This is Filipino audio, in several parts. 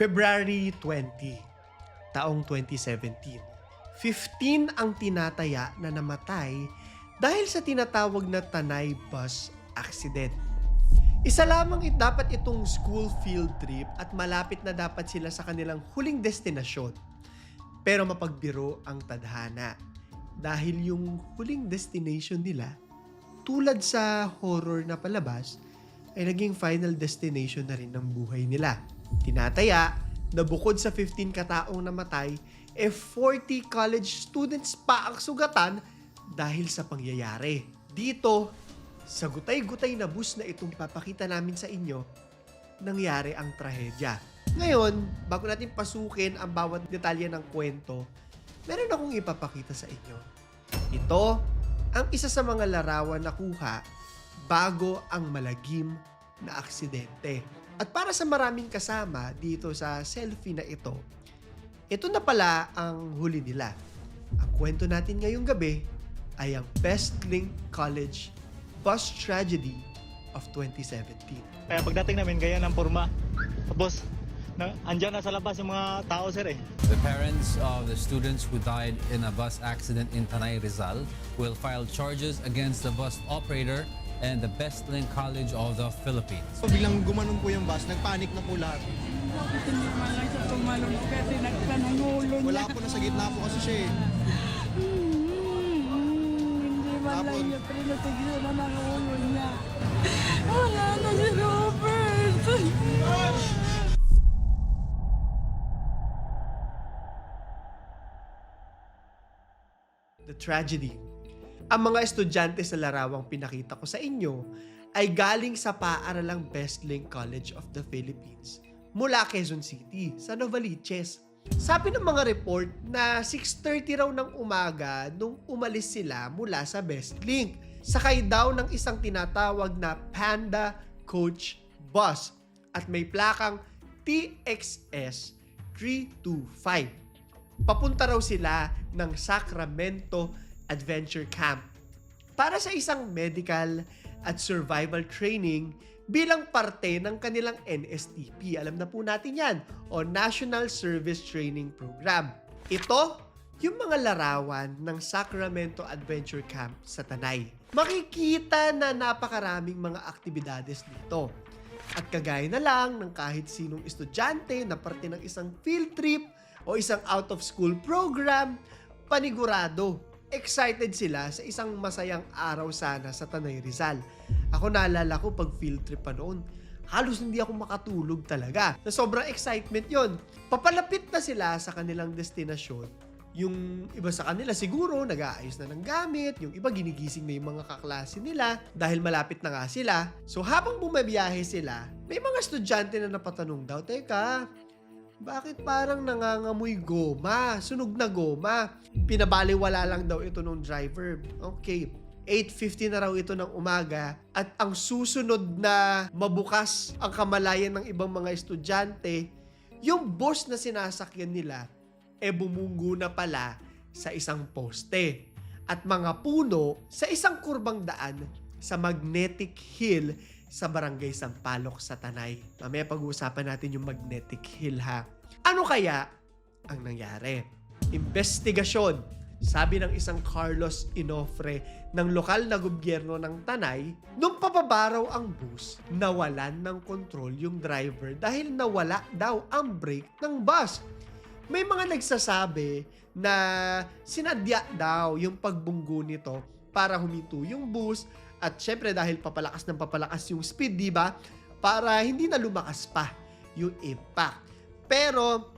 February 20, taong 2017. 15 ang tinataya na namatay dahil sa tinatawag na Tanay bus accident. Isa lamang it dapat itong school field trip at malapit na dapat sila sa kanilang huling destinasyon. Pero mapagbiro ang tadhana dahil yung huling destination nila tulad sa horror na palabas ay naging final destination na rin ng buhay nila. Tinataya na bukod sa 15 kataong namatay, e 40 college students pa ang sugatan dahil sa pangyayari. Dito, sa gutay-gutay na bus na itong papakita namin sa inyo, nangyari ang trahedya. Ngayon, bago natin pasukin ang bawat detalye ng kwento, meron akong ipapakita sa inyo. Ito ang isa sa mga larawan na kuha bago ang malagim na aksidente. At para sa maraming kasama dito sa selfie na ito, ito na pala ang huli nila. Ang kwento natin ngayong gabi ay ang Best Link College Bus Tragedy of 2017. Kaya pagdating namin, ganyan ang forma. Tapos, na, andyan na sa labas yung mga tao, sir eh. The parents of the students who died in a bus accident in Tanay Rizal will file charges against the bus operator and the Best Link College of the Philippines. So, biglang gumanon po yung bus, nagpanik na po lahat. Wala po na sa gitna po kasi siya eh. Hindi man lang niya pinatigyan na ng ulo niya. Wala na si Robert. The tragedy. Ang mga estudyante sa larawang pinakita ko sa inyo ay galing sa paaralang Best Link College of the Philippines mula Quezon City sa Novaliches. Sabi ng mga report na 6.30 raw ng umaga nung umalis sila mula sa Best Link. Sakay daw ng isang tinatawag na Panda Coach Bus at may plakang TXS 325 papunta raw sila ng Sacramento Adventure Camp para sa isang medical at survival training bilang parte ng kanilang NSTP. Alam na po natin yan, o National Service Training Program. Ito, yung mga larawan ng Sacramento Adventure Camp sa Tanay. Makikita na napakaraming mga aktibidades dito. At kagaya na lang ng kahit sinong estudyante na parte ng isang field trip o isang out-of-school program, panigurado, excited sila sa isang masayang araw sana sa Tanay Rizal. Ako naalala ko pag field trip pa noon, halos hindi ako makatulog talaga. Na sobrang excitement yon. Papalapit na sila sa kanilang destinasyon. Yung iba sa kanila siguro nag-aayos na ng gamit, yung iba ginigising na yung mga kaklase nila dahil malapit na nga sila. So habang bumabiyahe sila, may mga estudyante na napatanong daw, Teka, bakit parang nangangamoy goma? Sunog na goma. Pinabaliwala lang daw ito ng driver. Okay. 8.50 na raw ito ng umaga at ang susunod na mabukas ang kamalayan ng ibang mga estudyante, yung bus na sinasakyan nila, e bumunggo na pala sa isang poste at mga puno sa isang kurbang daan sa Magnetic Hill sa Barangay Sampaloc sa Tanay. Mamaya pag-uusapan natin yung Magnetic Hill ha. Ano kaya ang nangyari? Investigasyon. Sabi ng isang Carlos Inofre ng lokal na gobyerno ng Tanay, nung pababaraw ang bus, nawalan ng kontrol yung driver dahil nawala daw ang brake ng bus. May mga nagsasabi na sinadya daw yung pagbunggo nito para huminto yung bus at syempre dahil papalakas ng papalakas yung speed, di ba? Para hindi na lumakas pa yung impact. Pero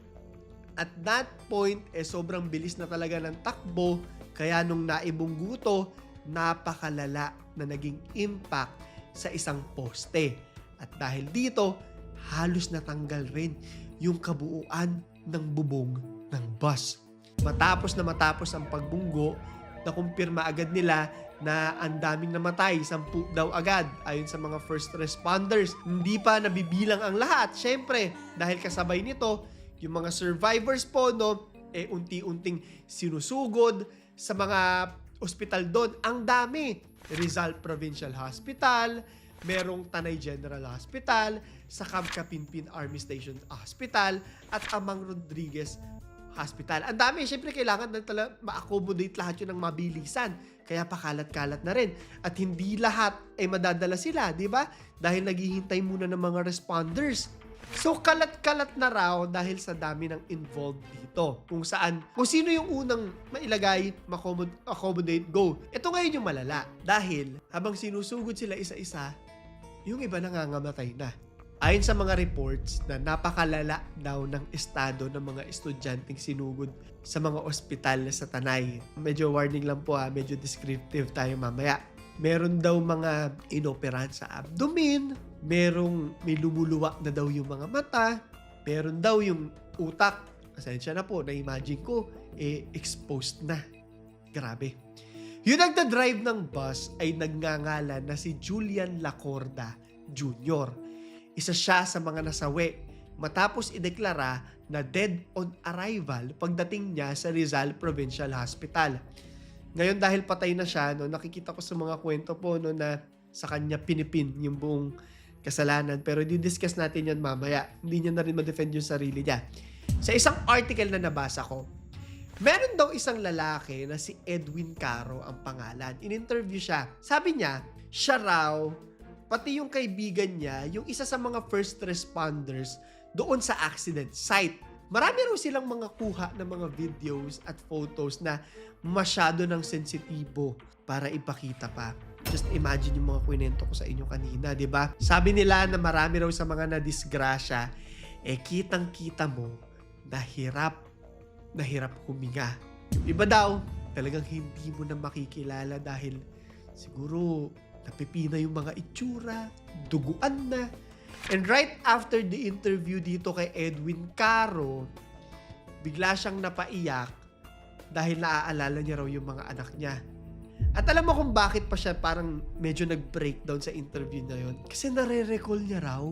at that point, eh sobrang bilis na talaga ng takbo. Kaya nung naibunggo to, napakalala na naging impact sa isang poste. At dahil dito, halos natanggal rin yung kabuuan ng bubong ng bus. Matapos na matapos ang pagbunggo, nakumpirma agad nila na ang daming namatay, sampu daw agad ayon sa mga first responders. Hindi pa nabibilang ang lahat, syempre, dahil kasabay nito, yung mga survivors po, no, eh unti-unting sinusugod sa mga ospital doon. Ang dami. Rizal Provincial Hospital, merong Tanay General Hospital, sa Camp Kapinpin Army Station Hospital, at Amang Rodriguez Hospital. Ang dami, syempre kailangan na tala ma-accommodate lahat yun ng mabilisan. Kaya pakalat-kalat na rin. At hindi lahat ay madadala sila, di ba? Dahil naghihintay muna ng mga responders. So kalat-kalat na raw dahil sa dami ng involved dito. Kung saan, kung sino yung unang mailagay, accommodate, go. Ito ngayon yung malala. Dahil habang sinusugod sila isa-isa, yung iba nangangamatay na. Ayon sa mga reports na napakalala daw ng estado ng mga estudyanteng sinugod sa mga ospital sa Tanay. Medyo warning lang po ha, medyo descriptive tayo mamaya. Meron daw mga inoperahan sa abdomen, merong may lumuluwa na daw yung mga mata, meron daw yung utak, asensya na po, na-imagine ko, eh, exposed na. Grabe. Yung nagda-drive ng bus ay nagngangalan na si Julian Lacorda Jr. Isa siya sa mga nasawi matapos ideklara na dead on arrival pagdating niya sa Rizal Provincial Hospital. Ngayon dahil patay na siya, no, nakikita ko sa mga kwento po no, na sa kanya pinipin yung buong kasalanan. Pero di-discuss natin yan mamaya. Hindi niya na rin ma-defend yung sarili niya. Sa isang article na nabasa ko, meron daw isang lalaki na si Edwin Caro ang pangalan. In-interview siya. Sabi niya, siya raw, pati yung kaibigan niya, yung isa sa mga first responders doon sa accident site. Marami raw silang mga kuha ng mga videos at photos na masyado ng sensitibo para ipakita pa. Just imagine yung mga kwento ko sa inyo kanina, di ba? Sabi nila na marami raw sa mga nadisgrasya, eh kitang-kita mo na hirap, na hirap huminga. Yung iba daw, talagang hindi mo na makikilala dahil siguro napipina yung mga itsura, duguan na. And right after the interview dito kay Edwin Caro, bigla siyang napaiyak dahil naaalala niya raw yung mga anak niya. At alam mo kung bakit pa siya parang medyo nag-breakdown sa interview na yun? Kasi nare-recall niya raw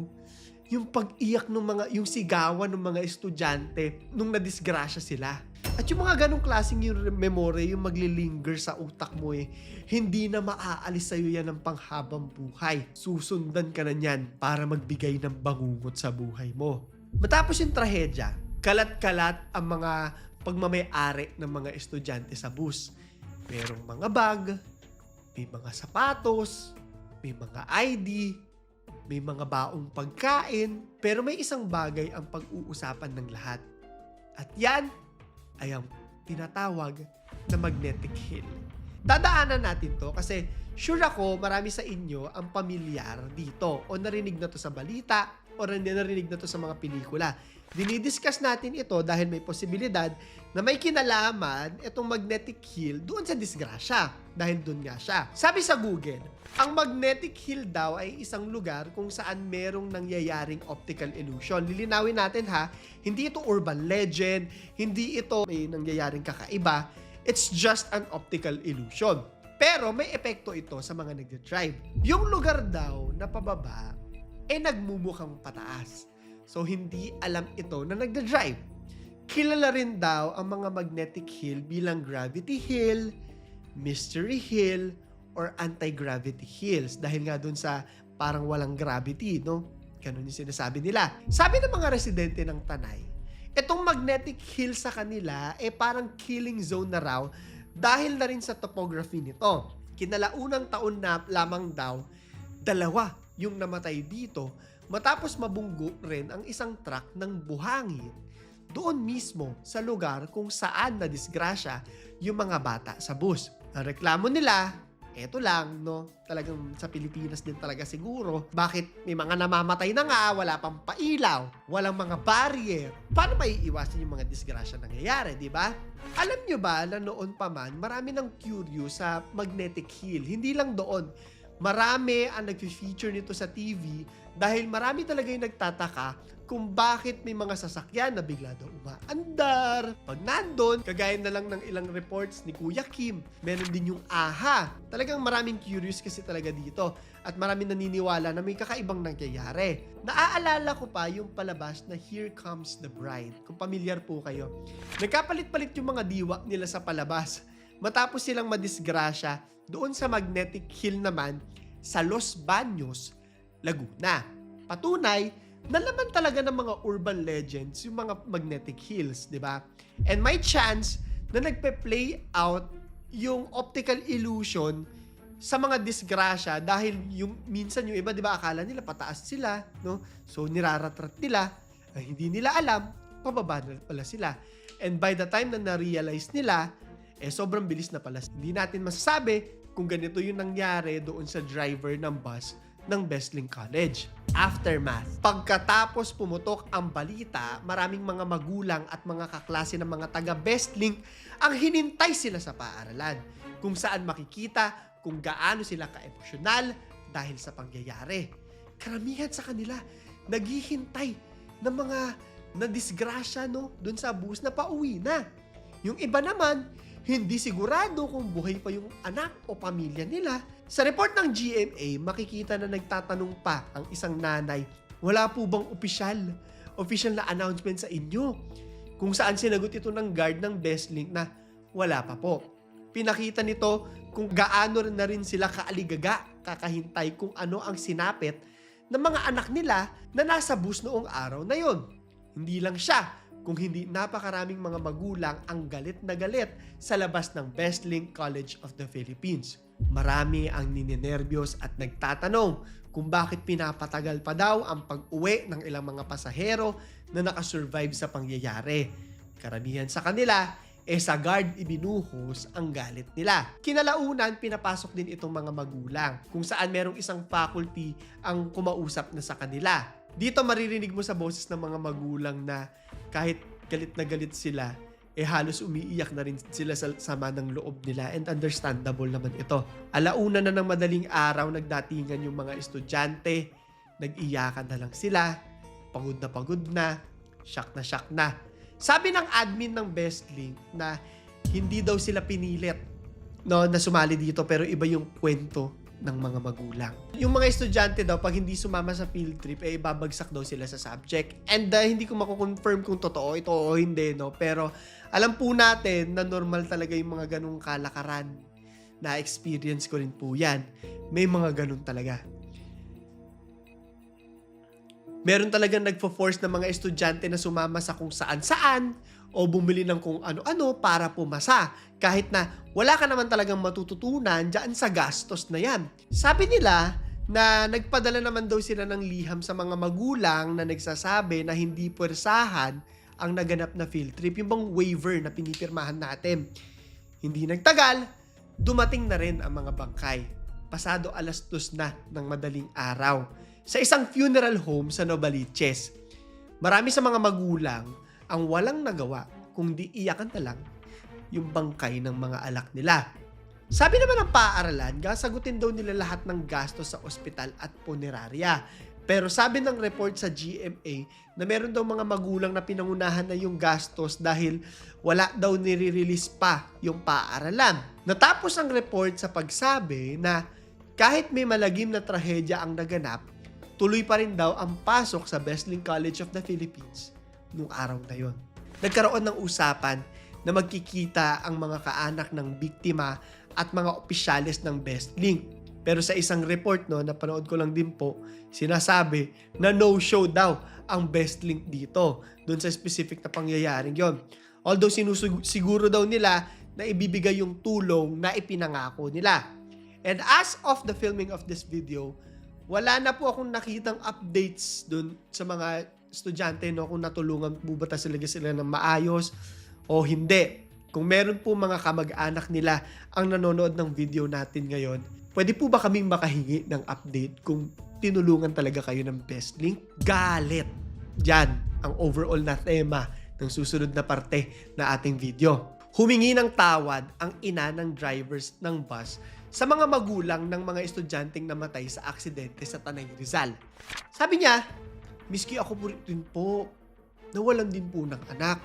yung pag-iyak ng mga, yung sigawan ng mga estudyante nung nadisgrasya sila. At yung mga ganong klaseng yung memory, yung maglilinger sa utak mo eh, hindi na maaalis sa'yo yan ng panghabang buhay. Susundan ka na niyan para magbigay ng bangungot sa buhay mo. Matapos yung trahedya, kalat-kalat ang mga pagmamayari ng mga estudyante sa bus. Merong mga bag, may mga sapatos, may mga ID, may mga baong pagkain, pero may isang bagay ang pag-uusapan ng lahat. At yan ay ang tinatawag na magnetic hill. Dadaanan natin to kasi sure ako marami sa inyo ang pamilyar dito o narinig na to sa balita o narinig na to sa mga pelikula. Dinidiscuss natin ito dahil may posibilidad na may kinalaman itong magnetic hill doon sa disgrasya dahil doon nga siya. Sabi sa Google, ang magnetic hill daw ay isang lugar kung saan merong nangyayaring optical illusion. Lilinawin natin ha, hindi ito urban legend, hindi ito may nangyayaring kakaiba, it's just an optical illusion. Pero may epekto ito sa mga nagde-drive. Yung lugar daw na pababa, eh nagmumukhang pataas. So, hindi alam ito na nagda-drive. Kilala rin daw ang mga magnetic hill bilang gravity hill, mystery hill, or anti-gravity hills dahil nga dun sa parang walang gravity, no? Ganun yung sinasabi nila. Sabi ng mga residente ng Tanay, itong magnetic hill sa kanila, eh parang killing zone na raw dahil na rin sa topography nito. Kinalaunang taon na lamang daw, dalawa yung namatay dito matapos mabunggo rin ang isang truck ng buhangin doon mismo sa lugar kung saan na disgrasya yung mga bata sa bus. Ang reklamo nila, eto lang, no? Talagang sa Pilipinas din talaga siguro. Bakit may mga namamatay na nga, wala pang pailaw, walang mga barrier. Paano maiiwasan yung mga disgrasya nangyayari, di ba? Alam nyo ba na noon pa man, marami ng curious sa magnetic hill. Hindi lang doon. Marami ang nag-feature nito sa TV dahil marami talaga yung nagtataka kung bakit may mga sasakyan na bigla daw umaandar. Pag nandun, kagaya na lang ng ilang reports ni Kuya Kim, meron din yung AHA. Talagang maraming curious kasi talaga dito at maraming naniniwala na may kakaibang nangyayari. Naaalala ko pa yung palabas na Here Comes the Bride. Kung pamilyar po kayo. Nagkapalit-palit yung mga diwa nila sa palabas. Matapos silang madisgrasya, doon sa Magnetic Hill naman, sa Los Baños, Laguna. Patunay na laman talaga ng mga urban legends yung mga magnetic hills, di ba? And may chance na nagpe-play out yung optical illusion sa mga disgrasya dahil yung minsan yung iba 'di ba akala nila pataas sila no so niraratrat nila ay hindi nila alam pababa na pala sila and by the time na na-realize nila eh sobrang bilis na pala hindi natin masasabi kung ganito yung nangyari doon sa driver ng bus ng Besling College. Aftermath. Pagkatapos pumutok ang balita, maraming mga magulang at mga kaklase ng mga taga Besling ang hinintay sila sa paaralan kung saan makikita kung gaano sila ka-emosyonal dahil sa pangyayari. Karamihan sa kanila naghihintay ng mga nadisgrasya no, dun sa bus na pauwi na. Yung iba naman, hindi sigurado kung buhay pa yung anak o pamilya nila. Sa report ng GMA, makikita na nagtatanong pa ang isang nanay, wala po bang opisyal, official na announcement sa inyo? Kung saan sinagot ito ng guard ng Bestlink na wala pa po. Pinakita nito kung gaano na rin sila kaaligaga kakahintay kung ano ang sinapit ng mga anak nila na nasa bus noong araw na yon. Hindi lang siya, kung hindi napakaraming mga magulang ang galit na galit sa labas ng Bestlink College of the Philippines. Marami ang ninenervyos at nagtatanong kung bakit pinapatagal pa daw ang pag-uwi ng ilang mga pasahero na nakasurvive sa pangyayari. Karamihan sa kanila, eh sa guard ibinuhos ang galit nila. Kinalaunan, pinapasok din itong mga magulang kung saan merong isang faculty ang kumausap na sa kanila. Dito maririnig mo sa boses ng mga magulang na kahit galit na galit sila, eh halos umiiyak na rin sila sa sama ng loob nila and understandable naman ito. Alauna na ng madaling araw, nagdatingan yung mga estudyante, nag-iyakan na lang sila, pagod na pagod na, shock na shock na. Sabi ng admin ng Bestlink na hindi daw sila pinilit no, na sumali dito pero iba yung kwento ng mga magulang. Yung mga estudyante daw, pag hindi sumama sa field trip, eh, babagsak daw sila sa subject. And uh, hindi ko mako-confirm kung totoo ito o hindi, no? Pero alam po natin na normal talaga yung mga ganong kalakaran. Na experience ko rin po yan. May mga ganun talaga. Meron talagang nagfo-force ng mga estudyante na sumama sa kung saan-saan o bumili ng kung ano-ano para pumasa. Kahit na wala ka naman talagang matututunan dyan sa gastos na yan. Sabi nila na nagpadala naman daw sila ng liham sa mga magulang na nagsasabi na hindi pwersahan ang naganap na field trip. Yung bang waiver na pinipirmahan natin. Hindi nagtagal, dumating na rin ang mga bangkay. Pasado alas dos na ng madaling araw sa isang funeral home sa Novaliches. Marami sa mga magulang ang walang nagawa kung di iyakan na lang yung bangkay ng mga alak nila. Sabi naman ng paaralan, gasagutin daw nila lahat ng gastos sa ospital at punerarya. Pero sabi ng report sa GMA na meron daw mga magulang na pinangunahan na yung gastos dahil wala daw nire-release pa yung paaralan. Natapos ang report sa pagsabi na kahit may malagim na trahedya ang naganap, tuloy pa rin daw ang pasok sa Besling College of the Philippines nung araw na yon. Nagkaroon ng usapan na magkikita ang mga kaanak ng biktima at mga opisyalis ng Bestlink. Pero sa isang report no, napanood ko lang din po, sinasabi na no-show daw ang Bestlink dito doon sa specific na pangyayaring yon. Although sinusiguro daw nila na ibibigay yung tulong na ipinangako nila. And as of the filming of this video, wala na po akong nakitang updates doon sa mga estudyante no kung natulungan po ba sila sila ng maayos o hindi. Kung meron po mga kamag-anak nila ang nanonood ng video natin ngayon, pwede po ba kaming makahingi ng update kung tinulungan talaga kayo ng best link? Galit! Yan ang overall na tema ng susunod na parte na ating video. Humingi ng tawad ang ina ng drivers ng bus sa mga magulang ng mga estudyanteng namatay sa aksidente sa Tanay Rizal. Sabi niya, Miski ako po rin po, nawalan din po ng anak.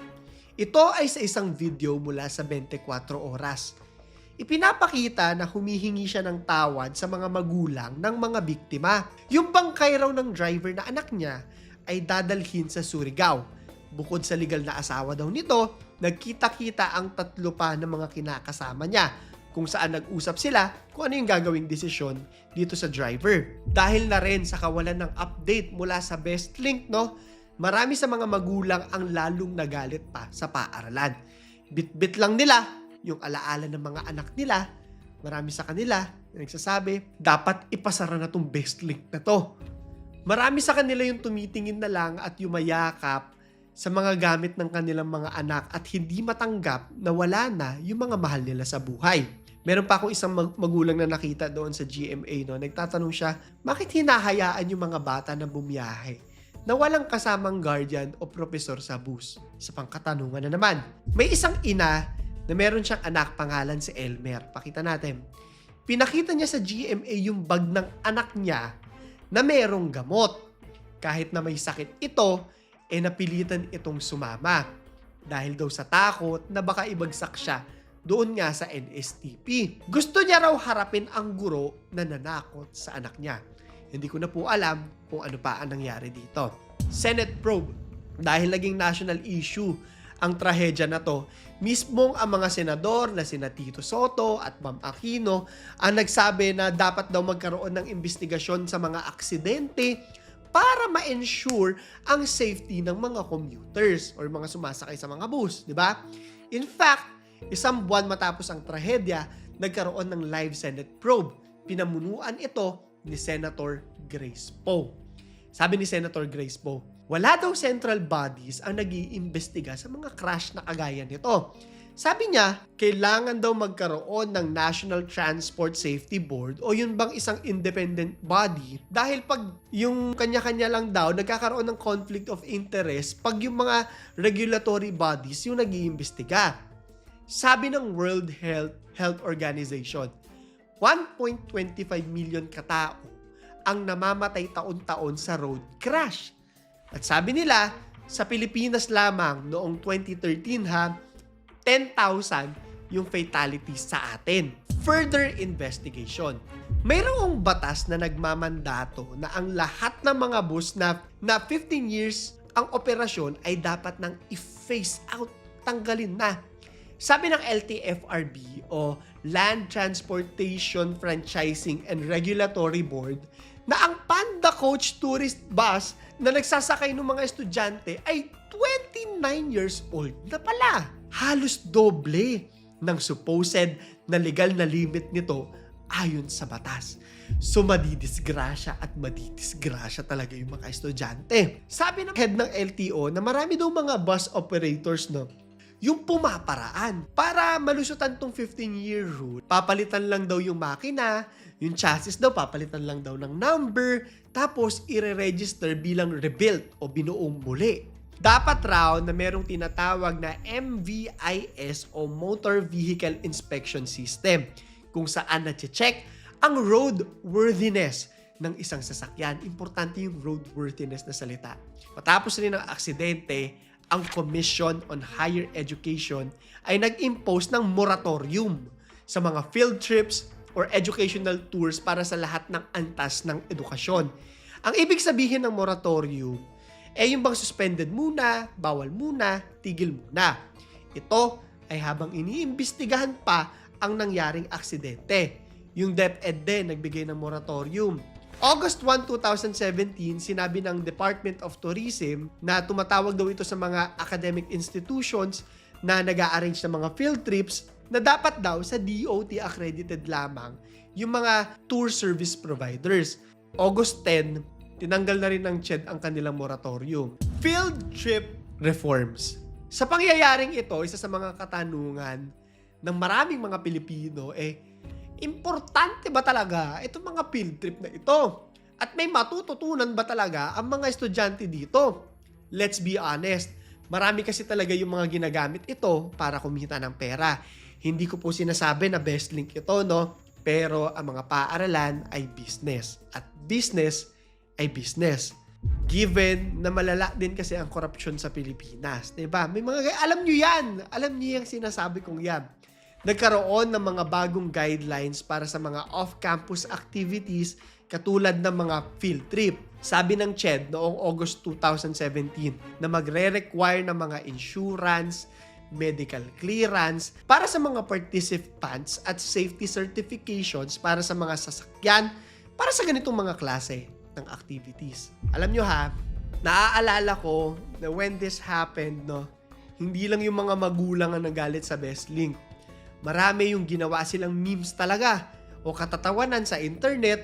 Ito ay sa isang video mula sa 24 oras. Ipinapakita na humihingi siya ng tawad sa mga magulang ng mga biktima. Yung bangkay raw ng driver na anak niya ay dadalhin sa Surigao. Bukod sa legal na asawa daw nito, nagkita-kita ang tatlo pa ng mga kinakasama niya kung saan nag-usap sila kung ano yung gagawing desisyon dito sa driver. Dahil na rin sa kawalan ng update mula sa Best Link, no? Marami sa mga magulang ang lalong nagalit pa sa paaralan. Bit-bit lang nila yung alaala ng mga anak nila. Marami sa kanila na nagsasabi, dapat ipasara na tong Best Link na to. Marami sa kanila yung tumitingin na lang at yumayakap sa mga gamit ng kanilang mga anak at hindi matanggap na wala na yung mga mahal nila sa buhay. Meron pa akong isang mag- magulang na nakita doon sa GMA, no? nagtatanong siya, bakit hinahayaan yung mga bata na bumiyahe na walang kasamang guardian o profesor sa bus? Sa pangkatanungan na naman. May isang ina na meron siyang anak pangalan si Elmer. Pakita natin. Pinakita niya sa GMA yung bag ng anak niya na merong gamot. Kahit na may sakit ito, eh napilitan itong sumama. Dahil daw sa takot na baka ibagsak siya doon nga sa NSTP. Gusto niya raw harapin ang guro na nanakot sa anak niya. Hindi ko na po alam kung ano pa ang nangyari dito. Senate probe. Dahil naging national issue ang trahedya na to, mismong ang mga senador na sina Tito Soto at Ma'am Aquino ang nagsabi na dapat daw magkaroon ng investigasyon sa mga aksidente para ma-ensure ang safety ng mga commuters or mga sumasakay sa mga bus, di ba? In fact, isang buwan matapos ang trahedya, nagkaroon ng live Senate probe. Pinamunuan ito ni Senator Grace Poe. Sabi ni Senator Grace Poe, wala daw central bodies ang nag-iimbestiga sa mga crash na kagaya nito. Sabi niya, kailangan daw magkaroon ng National Transport Safety Board o yun bang isang independent body dahil pag yung kanya-kanya lang daw nagkakaroon ng conflict of interest pag yung mga regulatory bodies yung nag-iimbestiga. Sabi ng World Health Health Organization, 1.25 million katao ang namamatay taon-taon sa road crash. At sabi nila, sa Pilipinas lamang noong 2013 ha, 10,000 yung fatalities sa atin. Further investigation. Mayroong batas na nagmamandato na ang lahat ng mga bus na, na 15 years ang operasyon ay dapat nang i-phase out, tanggalin na. Sabi ng LTFRB o Land Transportation Franchising and Regulatory Board na ang Panda Coach Tourist Bus na nagsasakay ng mga estudyante ay 29 years old na pala. Halos doble ng supposed na legal na limit nito ayon sa batas. So madidisgrasya at madidisgrasya talaga yung mga estudyante. Sabi ng head ng LTO na marami daw mga bus operators no, yung pumaparaan para malusutan tong 15-year rule. Papalitan lang daw yung makina, yung chassis daw papalitan lang daw ng number, tapos ire-register bilang rebuilt o binuong muli. Dapat raw na merong tinatawag na MVIS o Motor Vehicle Inspection System kung saan na-check ang roadworthiness ng isang sasakyan. Importante yung roadworthiness na salita. Matapos rin ang aksidente, ang Commission on Higher Education ay nag-impose ng moratorium sa mga field trips or educational tours para sa lahat ng antas ng edukasyon. Ang ibig sabihin ng moratorium eh yung bang suspended muna, bawal muna, tigil muna. Ito ay habang iniimbestigahan pa ang nangyaring aksidente. Yung DepEd din nagbigay ng moratorium. August 1, 2017, sinabi ng Department of Tourism na tumatawag daw ito sa mga academic institutions na nag arrange ng mga field trips na dapat daw sa DOT accredited lamang yung mga tour service providers. August 10, tinanggal na rin ng CHED ang kanilang moratorium. Field trip reforms. Sa pangyayaring ito, isa sa mga katanungan ng maraming mga Pilipino eh, importante ba talaga itong mga field trip na ito? At may matututunan ba talaga ang mga estudyante dito? Let's be honest, marami kasi talaga yung mga ginagamit ito para kumita ng pera. Hindi ko po sinasabi na best link ito, no? Pero ang mga paaralan ay business. At business ay business. Given na malala din kasi ang korupsyon sa Pilipinas. ba? May mga alam nyo yan. Alam niyo yung sinasabi kong yan. Nagkaroon ng mga bagong guidelines para sa mga off-campus activities katulad ng mga field trip. Sabi ng CHED noong August 2017 na magre-require ng mga insurance, medical clearance para sa mga participants at safety certifications para sa mga sasakyan para sa ganitong mga klase ng activities. Alam nyo ha, naaalala ko na when this happened, no, hindi lang yung mga magulang ang nagalit sa Best Link. Marami yung ginawa silang memes talaga o katatawanan sa internet,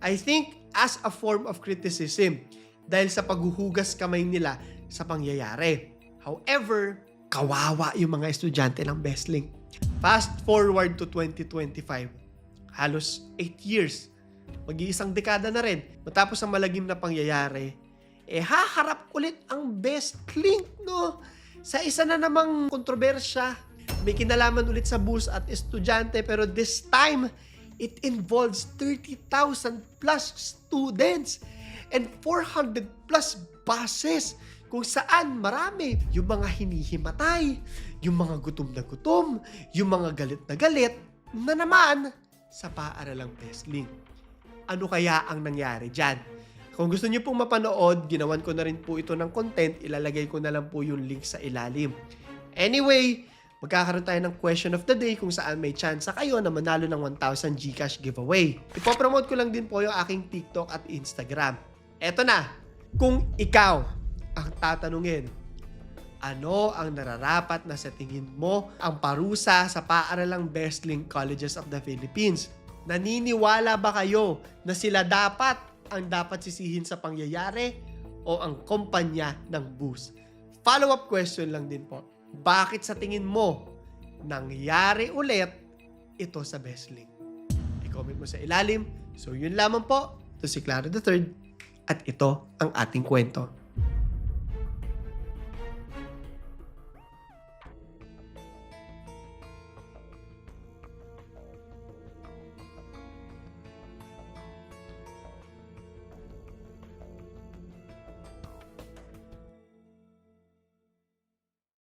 I think as a form of criticism dahil sa paghuhugas kamay nila sa pangyayari. However, kawawa yung mga estudyante ng Best Link. Fast forward to 2025. Halos 8 years. Mag-iisang dekada na rin. Matapos ang malagim na pangyayari, eh haharap ulit ang Best Link, no? Sa isa na namang kontrobersya, may kinalaman ulit sa bus at estudyante pero this time, it involves 30,000 plus students and 400 plus buses kung saan marami yung mga hinihimatay, yung mga gutom na gutom, yung mga galit na galit na naman sa paaralang Besling. Ano kaya ang nangyari dyan? Kung gusto niyo pong mapanood, ginawan ko na rin po ito ng content, ilalagay ko na lang po yung link sa ilalim. Anyway, magkakaroon tayo ng question of the day kung saan may chance kayo na manalo ng 1,000 Gcash giveaway. Ipopromote ko lang din po yung aking TikTok at Instagram. Eto na, kung ikaw ang tatanungin, ano ang nararapat na sa tingin mo ang parusa sa paaralang Best Link Colleges of the Philippines? Naniniwala ba kayo na sila dapat ang dapat sisihin sa pangyayari o ang kumpanya ng bus? Follow-up question lang din po. Bakit sa tingin mo nangyari ulit ito sa Best Link? I-comment mo sa ilalim. So yun lamang po. Ito si Clara the Third at ito ang ating kwento.